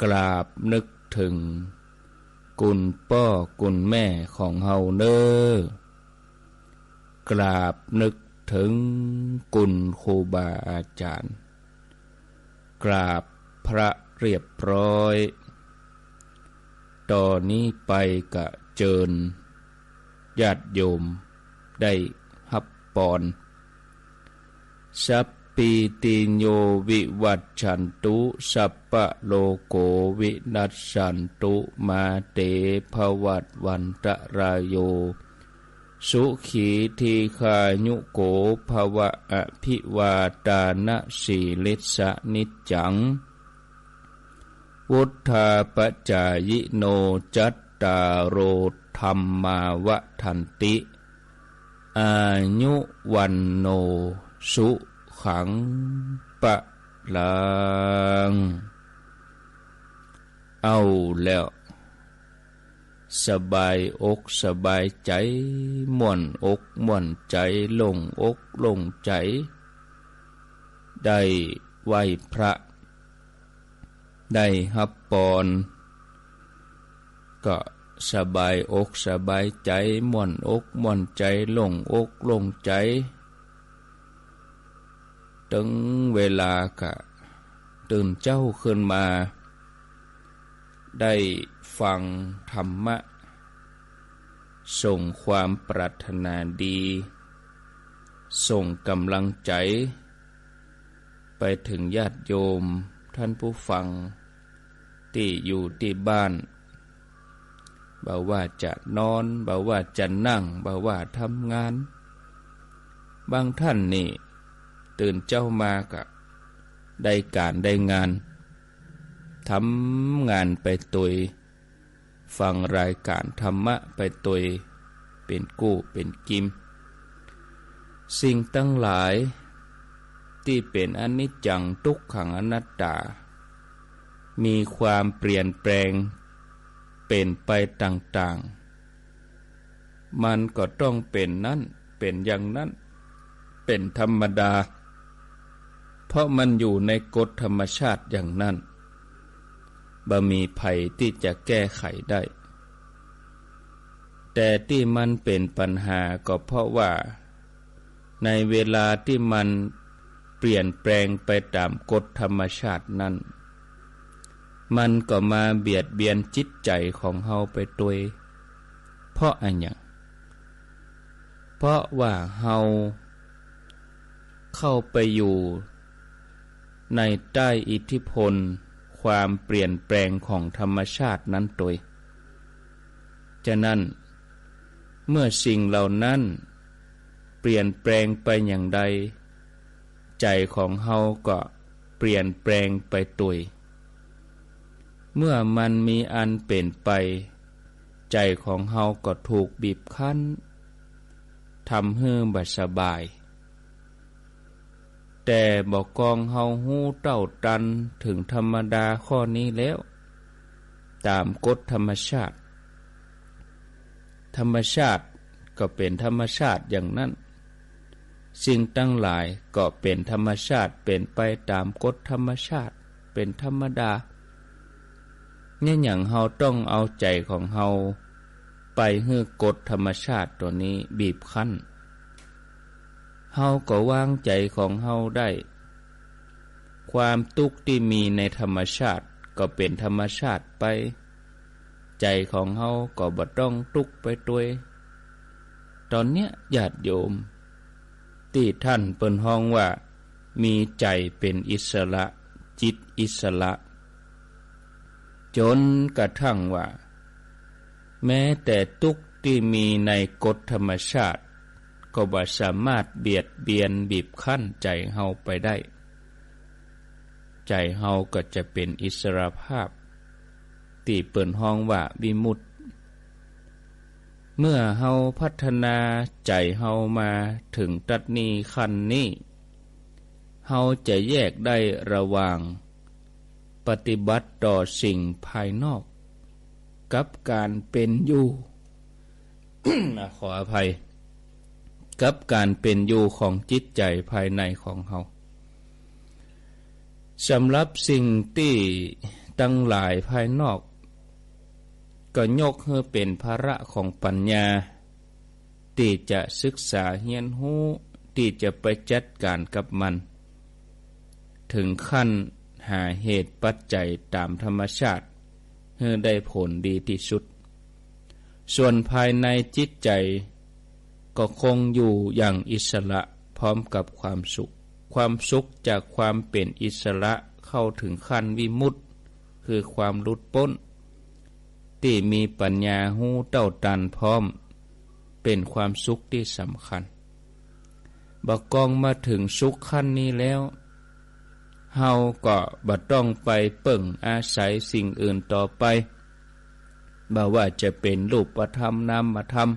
กราบนึกถึง กุลป้อกุลแม่ของเฮาเนอกราบนึกถึงกุลครูบาอาจารย์ กราบพระเรียบร้อย ตอนนี้ไปกะเจิญญาติโยมได้ฮับปอนสัพ ปีติโยวิวัตฉันตุสัพปะโลโกวินัสสันตุมาเตภวัตวันตะรายโย สุขีทีคายุโกภวะอภิวาตานะสีลิสะนิจัง วุธาปจายโนจัตตาโรธรรมาวะทันติ อายุวันโนสุ ขังปะลังเอาแล้ว สบายอกสบายใจม่วนอกม่วนใจลงอกลงใจ ได้ไหวพระ ได้ฮับปอนก็สบายอกสบายใจม่วนอกม่วนใจลงอกลงใจ ถึงเวลากะ ตื่นเจ้าขึ้นมา ได้ฟังธรรมะ ส่งความปรารถนาดี ส่งกำลังใจ ไปถึงญาติโยมท่านผู้ฟัง ที่อยู่ที่บ้านบ่าว่าจะนอนบ่าว่าจะนั่งบ่าว่าทำงาน บางท่านนี่ ตื่นเจ้ามากะได้การได้งานทำงานไปตุย ฟังรายการธรรมะไปตุย เป็นกู้เป็นกิม สิ่งตั้งหลาย ที่เป็นอนิจจังทุกขังอนัตตา มีความเปลี่ยนแปลง เป็นไปต่างๆ มันก็ต้องเป็นนั้นเป็นอย่างนั้น เป็นธรรมดา เพราะมันอยู่ในกฎธรรมชาติอย่างนั้นบ่มีภัยที่จะแก้ไขได้ แต่ที่มันเป็นปัญหาก็เพราะว่า ในเวลาที่มันเปลี่ยนแปลงไปตามกฎธรรมชาตินั้น มันก็มาเบียดเบียนจิตใจของเฮาไปตัว เพราะอันอย่างเพราะว่าเฮาเข้าไปอยู่ ในใต้อิทธิพล ความเปลี่ยนแปลงของธรรมชาตินั้นตัวฉะนั้น เมื่อสิ่งเหล่านั้น เปลี่ยนแปลงไปอย่างใด ใจของเฮาก็เปลี่ยนแปลงไปตุยเมื่อมันมีอันเป็นไป ใจของเฮาก็ถูกบีบคั้นทำให้บัสบาย แต่บอกกองเฮาหู้เต้าตันถึงธรรมดาข้อนี้แล้ว ตามกฎธรรมชาติ ธรรมชาติก็เป็นธรรมชาติอย่างนั้น สิ่งตั้งหลายก็เป็นธรรมชาติเป็นไปตามกฎธรรมชาติเป็นธรรมดา เนี่ยอย่างเฮาต้องเอาใจของเฮาไปเฮือกฎธรรมชาติตัวนี้บีบคั้น เฮาก็วางใจของเฮาได้ ความทุกข์ที่มีในธรรมชาติก็เป็นธรรมชาติไป ใจของเฮาก็บ่ต้องทุกข์ไปด้วยตอนเนี้ยญาติโยมที่ท่านเปิ่นห้องว่า มีใจเป็นอิสระ จิตอิสระ จนกระทั่งว่า แม้แต่ทุกที่มีในกฎธรรมชาติ ก็บ่สามารถเบียดเบียนบีบคั้นใจเฮาไปได้ ใจเฮาก็จะเป็นอิสระภาพ ตีเปิ่นห้องว่าวิมุตเมื่อเฮาพัฒนาใจเฮามาถึงตัดนี้ขั้นนี้เฮาจะแยกได้ระหว่าง ปฏิบัติต่อสิ่งภายนอก กับการเป็นอยู่ขออภัย กับการเป็นอยู่ของจิตใจภายในของเขาสำหรับสิ่งที่ตั้งหลายภายนอก ก็ยกให้เป็นภาระของปัญญาที่จะศึกษาเฮียนหู้ที่จะไปจัดการกับมัน ถึงขั้นหาเหตุปัจจัยตามธรรมชาติเพื่อได้ผลดีที่สุด ส่วนภายในจิตใจ ก็คงอยู่อย่างอิสระพร้อมกับความสุข ความสุขจากความเป็นอิสระเข้าถึงขั้นวิมุตติคือความลุดพ้น ที่มีปัญญาหูเต้าตันพร้อม เป็นความสุขที่สำคัญบักกองมาถึงสุขขั้นนี้แล้วเฮาก็บัต้องไปเปิ่งอาศัยสิ่งอื่นต่อไปบ่ว่าจะเป็นรูปธรรมนามธรรม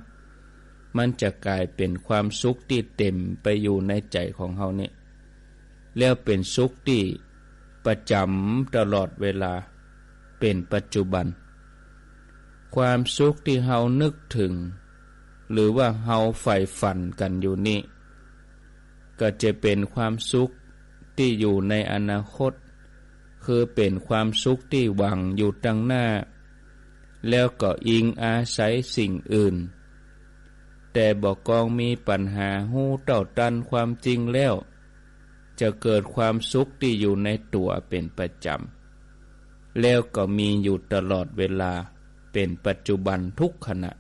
มันจะกลายเป็นความสุขที่เต็มไปอยู่ในใจของเฮานี่แล้วเป็นสุขที่ประจำตลอดเวลาเป็นปัจจุบัน ความสุขที่เฮานึกถึง หรือว่าเฮาใฝ่ฝันกันอยู่นี่ ก็จะเป็นความสุขที่อยู่ในอนาคต คือเป็นความสุขที่หวังอยู่ตั้งหน้า แล้วก็อิงอาศัยสิ่งอื่น แต่บอกกองมีปัญหาหูเต่าตันความจริงแล้ว จะเกิดความสุขที่อยู่ในตัวเป็นประจำ แล้วก็มีอยู่ตลอดเวลาเป็นปัจจุบันทุกขณะ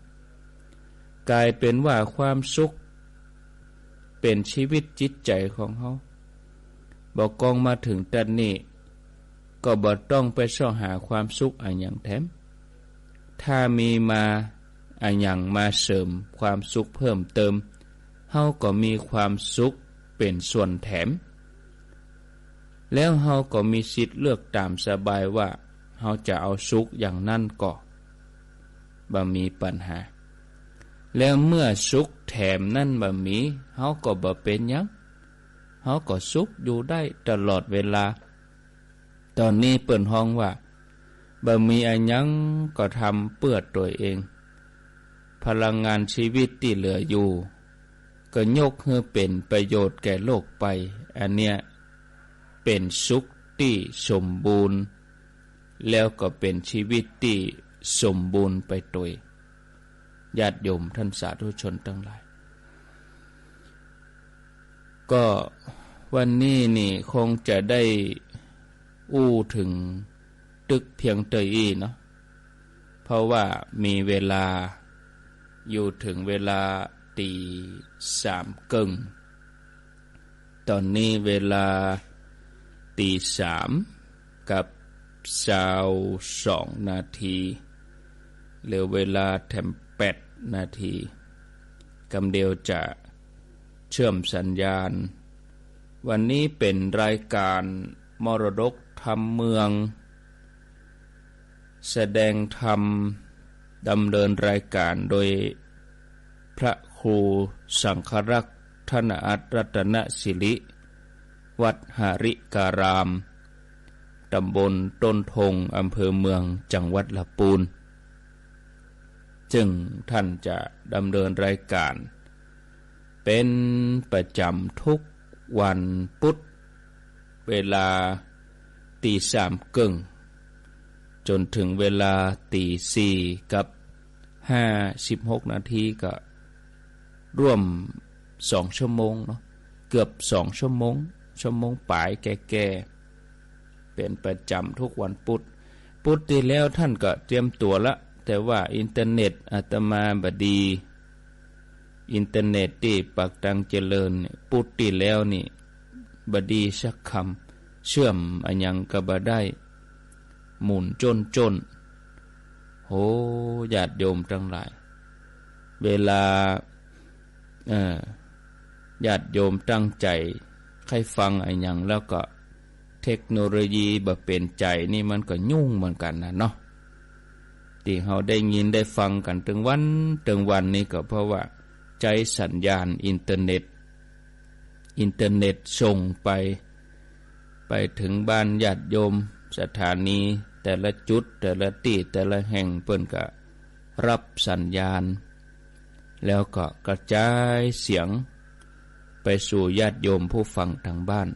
กลายเป็นว่าความสุข เป็นชีวิตจิตใจของเขาบอกกองมาถึงตันนี้ ก็บ่ต้องไปซ่อหาความสุขอันอย่างแถม ถ้ามีมา อันย่างมาเสริมความสุขเพิ่มเติมเฮาก็มีความสุขเป็นส่วนแถม แล้วเฮาก็มีสิทธิ์เลือกตามสบายว่าเฮาจะเอาสุขอย่างนั้นก็บ่มีปัญหา แล้วเมื่อสุขแถมนั่นบะมีเฮาก็บ่เป็นยังเฮาก็สุขอยู่ได้ตลอดเวลา ตอนนี้เปิ่นห้องว่าบะมีอันยังก็ทำเปื้อตัวเอง พลังงานชีวิตที่เหลืออยู่ ก็ยกให้เป็นประโยชน์แก่โลกไป อันเนี้ยเป็นสุขที่สมบูรณ์ แล้วก็เป็นชีวิตที่สมบูรณ์ไปตัวญาติโยมท่านสาธุชนทั้งหลาย ก็วันนี้นี่คงจะได้อู้ถึงตึกเพียงเตยเนาะเพราะว่ามีเวลา อยู่ถึงเวลาตีสามกึ่ง ตอนนี้เวลาตีสามกับสาวสองนาทีเหลือเวลาแถมแปดนาทีกำเดียวจะเชื่อมสัญญาณ วันนี้เป็นรายการมรดกธรรมเมือง แสดงธรรม ดำเนินรายการโดยพระครูสังครักษ์ธนอัตรัตนศิริ วัดหาริการาม ตำบลต้นทงอำเภอเมืองจังหวัดละปูนจึงท่านจะดำเนินรายการ เป็นประจำทุกวันพุธเวลาตีสามกึ่งจนถึงเวลาตีสี่กับ ห้าสิบหกนาทีก็ร่วมสองชั่วโมงเนาะเกือบสองชั่วโมง ชั่วโมงปลายแก่ๆเป็นประจำทุกวันพุธพุธที่แล้วท่านก็เตรียมตัวละ แต่ว่าอินเทอร์เน็ตอาตมาบดี อินเทอร์เน็ตที่ปักตังเจริญปุตติแล้วนี่บดีสักคำเชื่อมอันยังกะบได้ หมุนจนจน โหญาติโยมทั้งหลาย เวลาญาติโยมตั้งใจใครฟังอันยังแล้วก็เทคโนโลยีแบบเป็นใจนี่มันก็ยุ่งเหมือนกันนะเนาะที่เราได้ยินได้ฟังกันถึงวันถึงวันนี้ก็เพราะว่า ใจสัญญาณอินเทอร์เน็ต อินเทอร์เน็ตส่งไป ไปถึงบ้านญาติโยมสถานี แต่ละจุด แต่ละที่แต่ละแห่งเปิ้นก็รับสัญญาณ แล้วก็กระจายเสียงไปสู่ญาติโยมผู้ฟังทางบ้าน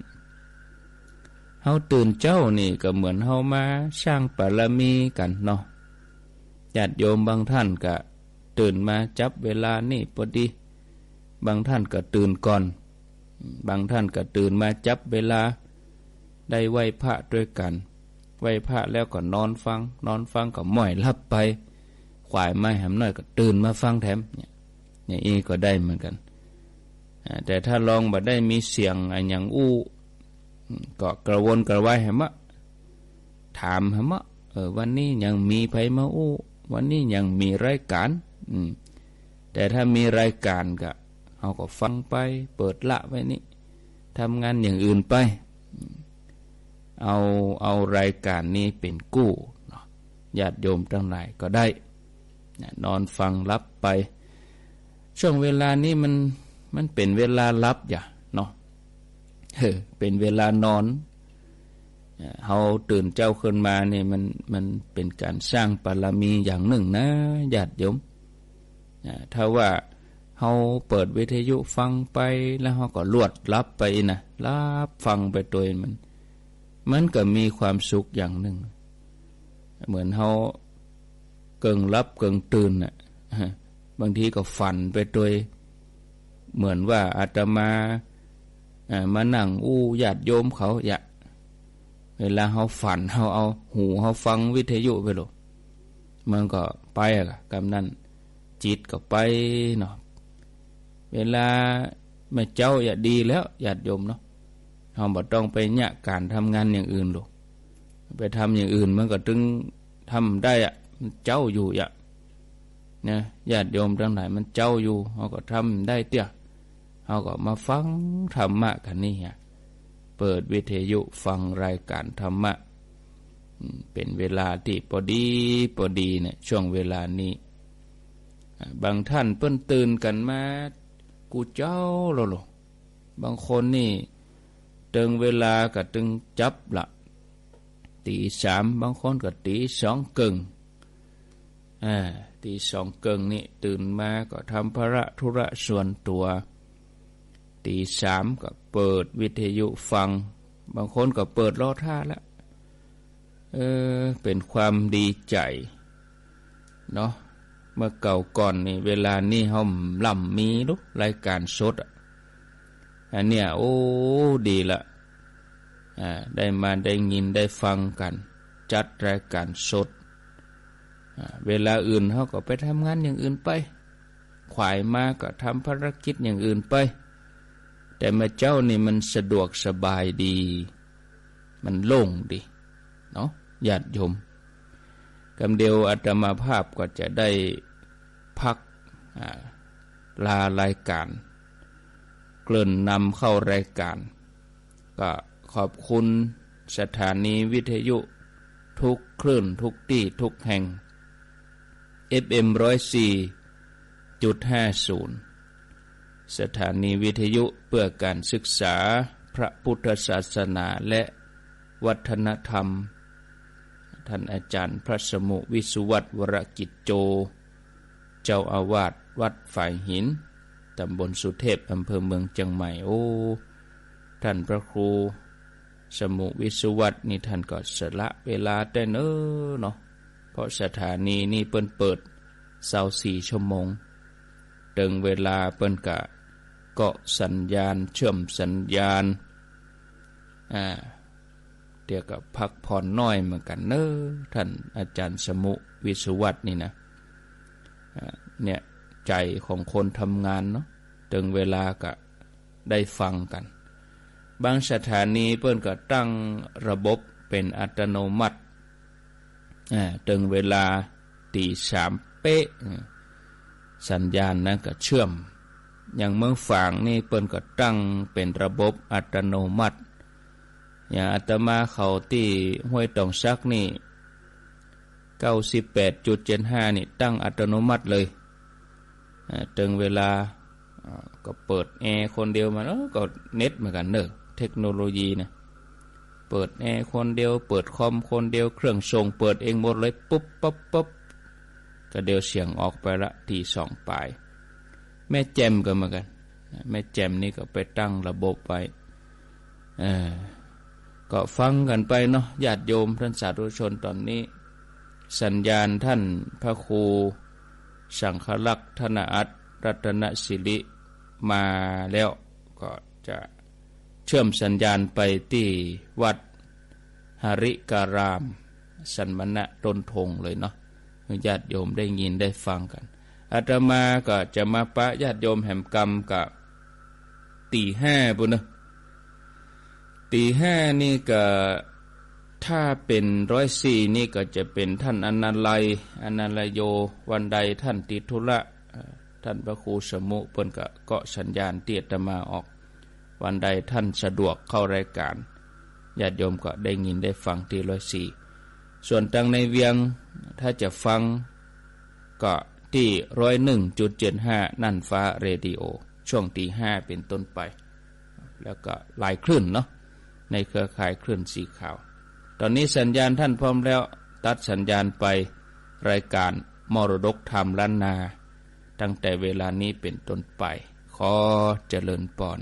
เฮาตื่นเจ้านี่ก็เหมือนเฮามาสร้างบารมีกันเนาะญาติโยมบางท่านก็ตื่นมาจับเวลานี่พอดี บางท่านก็ตื่นก่อน บางท่านก็ตื่นมาจับเวลาได้ไหวพระด้วยกัน ไหวพระแล้วก็นอนฟัง นอนฟังก็ม่อยลับไปขวายไม้แหมน้อยก็ตื่นมาฟังแถมเนี่ยอย่างนี้ก็ได้เหมือนกัน แต่ถ้าลองบ่ได้มีเสียงอย่างอู้ก็กระวนกระวายเหมะถามเหมะเออวันนี้ยังมีไผมาอู้วันนี้ยังมีรายการอืมแต่ถ้ามีรายการก็เอาก็ฟังไป เปิดละไว้นี่ทำงานอย่างอื่นไป เอาเอารายการนี้เป็นกู้ญาติโยมทั้งหลายก็ได้ นอนฟังรับไป ช่วงเวลานี้มันมันเป็นเวลารับอย่าเนาะเป็นเวลานอนเฮาตื่นเจ้าขึ้นมาเนี่ยมันมันเป็นการสร้างปรมีอย่างหนึ่งนะญาติโยมถ้าว่าเฮาเปิดวิทยุฟังไปแล้วเฮาก็ลวดรับไปนะรับฟังไปตัวมัน มันก็มีความสุขอย่างหนึ่ง เหมือนเฮาเกิงรับเกิงตื่นน่ะบางทีก็ฝันไปโดยเหมือนว่าอาตมามานั่งอู้ญาติโยมเขาอย่าเวลาเขาฝันเขาเอาหูเขาฟังวิทยุไปหรอมันก็ไปอะกำนั้นจิตก็ไปเนาะเวลาแม่เจ้าอย่าดีแล้วญาติโยมเนาะ เขาบ่ต้องไปเนี่ยการทำงานอย่างอื่นหรอกไปทำอย่างอื่นมันก็ถึงทำได้อะมันเจ้าอยู่อย่าเนี่ยญาติโยมทั้งหลายมันเจ้าอยู่เขาก็ทำได้เตี้ยเขาก็มาฟังธรรมะกันนี่ฮะเปิดวิทยุฟังรายการธรรมะ เป็นเวลาที่พอดีพอดีเนี่ยช่วงเวลานี้ บางท่านเปิ้นตื่นกันมา กูเจ้าโลโลบางคนนี่ ตึงเวลาก็ตึงจับละตีสามบางคนก็ตีสองกึ่งอ่าตีสองเกิงนี่ตื่นมาก็ทำภระธุระส่วนตัวตีสามก็เปิดวิทยุฟัง บางคนก็เปิดรอท่าแล้วเออเป็นความดีใจเนาะเมื่อเก่าก่อนนี่เวลานี่ห้องล่ำมีลุกรายการสดอั อันเนี้ยโอ้ดีละอ่าได้มาได้ยินได้ฟังกัน จัดรายการสด เวลาอื่นเขาก็ไปทำงานอย่างอื่นไปขวายมาก็ทำภารกิจอย่างอื่นไป แต่มาเจ้านี่มันสะดวกสบายดี มันโล่งดีเนาะญาติโยมกำเดียวอาตมาภาพก็จะได้พักลารายการ เกลิ่นนำเข้ารายการ ก็ขอบคุณสถานีวิทยุ ทุกคลื่นทุกที่ทุกแห่ง FM ร้อยสี่จุดห้าศูนย์สถานีวิทยุเพื่อการศึกษาพระพุทธศาสนาและวัฒนธรรม ท่านอาจารย์พระสมุวิสุวัตวรกิจโจ เจ้าอาวาสวัดฝ่ายหิน ตำบลสุเทพอำเภอเมืองจังใหม่โอ้ ท่านพระครู สมุวิสุวัตนี่ท่านก็สละเวลาแต่เนอเนาะเพราะสถานีนี่เปิ้นเปิดเสาสี่ชั่วโมงตึงเวลาเปิ้นกะเกาะสัญญาณเชื่อมสัญญาณอ่าเดียวกับพักผ่อนน้อยเหมือนกันเนอท่านอาจารย์สมุวิสุวัตนี่นะเนี่ย ใจของคนทำงานเนาะตึงเวลาก็ได้ฟังกัน บางสถานีเปิ้นก็ตั้งระบบเป็นอัตโนมัติตึงเวลาตีสามเป๊ะ สัญญาณนั้นก็เชื่อม อย่างเมืองฝางนี่เปิ้นก็ตั้งเป็นระบบอัตโนมัติ อย่างอาตมาเขาที่ห้วยตองซักนี่เก้าสิบแปดจุดเจ็ดห้านี่ตั้งอัตโนมัติเลย ตึงเวลาก็เปิดแอร์คนเดียวมาก็เน็ตเหมือนกันเนอะเทคโนโลยีนะเปิดแอร์คนเดียว เปิดคอมคนเดียวเครื่องส่งเปิดเองหมดเลยปุ๊บปุ๊บปุ๊บก็เดียวเสียงออกไปละทีสองปลายแม่แจมก็เหมือนกันแม่แจมนี่ก็ไปตั้งระบบไว้ก็ฟังกันไปเนาะญาติโยมท่านสาธุชนตอนนี้ สัญญาณท่านพระครู สังฆลักษณ์ธนอัตรัตนศิริมาแล้วก็จะเชื่อมสัญญาณไปที่วัดหริการาม สันมณะต้นทงเลยเนาะญาติโยมได้ยินได้ฟังกันอาตมาก็จะมาปะญาติโยมแห่มกรรมกับตีห้าบุญนะตีห้านี่ก็ ถ้าเป็นร้อยสี่นี่ก็จะเป็นท่านอนันไลยอนันลยโย วันใดท่านติดธุระท่านพระครูสมุเพิ่นก็เกาะสัญญาณเตียตมาออก วันใดท่านสะดวกเข้ารายการญาติโยมก็ได้ยินได้ฟังที่ร้อยสี่ส่วนตังในเวียงถ้าจะฟังก็ที่ร้อยหนึ่งจุดเจ็ดห้านั่นฟ้าเรดิโอ ช่วงตีห้าเป็นต้นไป แล้วก็ลายคลื่นเนาะในเครือข่ายคลื่นสีขาว ตอนนี้สัญญาณท่านพร้อมแล้ว ตัดสัญญาณไปรายการมรดกธรรมล้านนา ตั้งแต่เวลานี้เป็นต้นไป ขอเจริญปอน